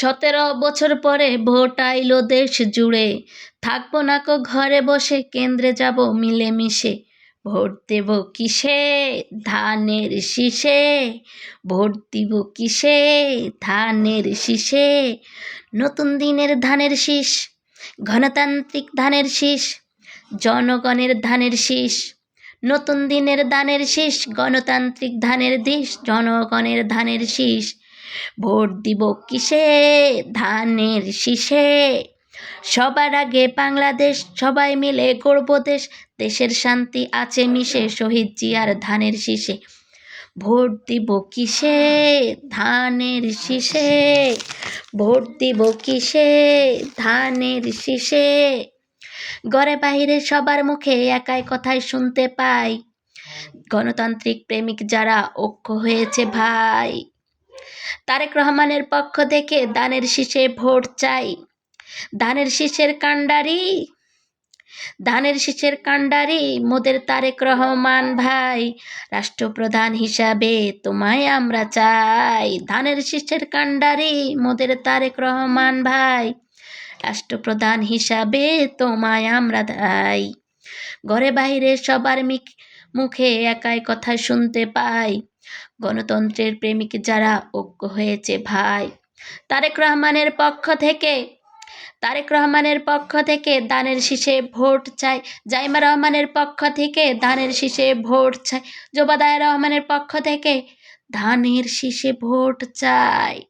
সতেরো বছর পরে ভোট আইলো দেশ জুড়ে। থাকব না কো ঘরে বসে, কেন্দ্রে যাব মিলেমিশে। ভোট দেব কিসে? ধানের শীষে। ভোট দিব কিসে? ধানের শীষে। নতুন দিনের ধানের শীষ, গণতান্ত্রিক ধানের শীষ, জনগণের ধানের শীষ। নতুন দিনের ধানের শীষ, গণতান্ত্রিক ধানের দিশ, জনগণের ধানের শীষ। ভোট দিব কিসে? ধানের শীষে। সবার আগে বাংলাদেশ, সবাই মিলে গর্ব দেশ। দেশের শান্তি আছে মিশে শহীদ জিয়ার ধানের শীষে। ভোট দিব কিসে? ধানের শীষে। ভোট দিব কিসে? ধানের শীষে। ঘরে বাহিরে সবার মুখে একাই কথাই শুনতে পাই। গণতান্ত্রিক প্রেমিক যারা ঐক্য হয়েছে ভাই। তারেক রহমানের পক্ষ থেকে দানের শীষে ভোট চাই। ধানের শীষের কাণ্ডারি ধানের শীষের কাণ্ডারি, মোদের তারেক রহমান ভাই, রাষ্ট্রপ্রধান হিসাবে তোমায় আমরা চাই। ধানের শীষের কাণ্ডারি, মোদের তারেক রহমান ভাই, রাষ্ট্রপ্রধান হিসাবে তোমায় আমরা দাই ঘরে বাইরে সবার মুখে একাই কথা শুনতে পাই। গণতন্ত্রের প্রেমিক যারা ঐক্য হয়েছে ভাই, তারেক রহমানের পক্ষ থেকে, তারেক রহমানের পক্ষ থেকে দানের শীষে ভোট চাই, জাইমা রহমানের পক্ষ থেকে দানের শীষে ভোট চাই, জোবাদায় রহমানের পক্ষ থেকে ধানের শীষে ভোট চাই।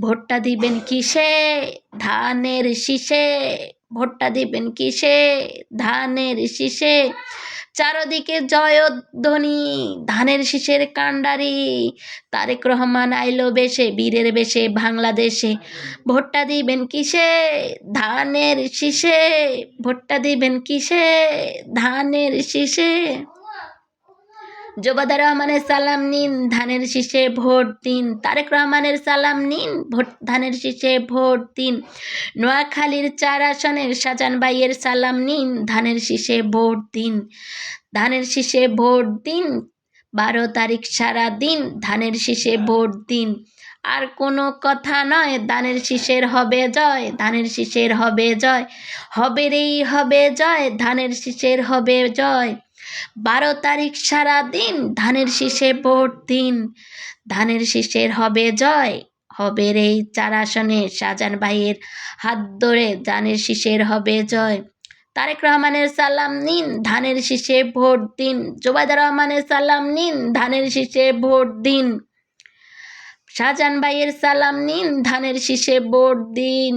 ভোটটা দিবেন কিসে? ধানের শীষে। ভোটটা দিবেন কিসে? ধানের শীষে। চারদিকে জয়ধ্বনি, ধানের শীষের কাণ্ডারি। তারেক রহমান আইলো বেশে, বীরের বেশে, বাংলাদেশে। ভোটটা দিবেন কিসে? ধানের শীষে। ভোটটা দিবেন কিসে? ধানের শীষে। জোবাদা রহমানের সালাম নিন, ধানের শীষে ভোট দিন। তারেক রহমানের সালাম নিন, ভোট, ধানের শীষে ভোট দিন। নোয়াখালীর চার আসনের শাহজান ভাইয়ের সালাম নিন, ধানের শীষে ভোট দিন। ধানের শীষে ভোট দিন, বারো তারিখ সারা দিন ধানের শীষে ভোট দিন। আর কোনো কথা নয়, ধানের শীষের হবে জয়, ধানের শীষের হবে জয়। হবে রেই হবে জয়, ধানের শীষের হবে জয়। বারো তারিখ সারা দিন ধানের শীষে ভোট দিন। ধানের শীষের হবে জয়, হবে রে চার আসনে শাহজান ভাইয়ের হাত ধরে ধানের শীষের হবে জয়। তারেক রহমানের সালাম নিন, ধানের শীষে ভোট দিন। জোবায়দা রহমানের সালাম নিন, ধানের শীষে ভোট দিন। শাহজাহান ভাইয়ের সালাম নিন, ধানের শীষে ভোট দিন।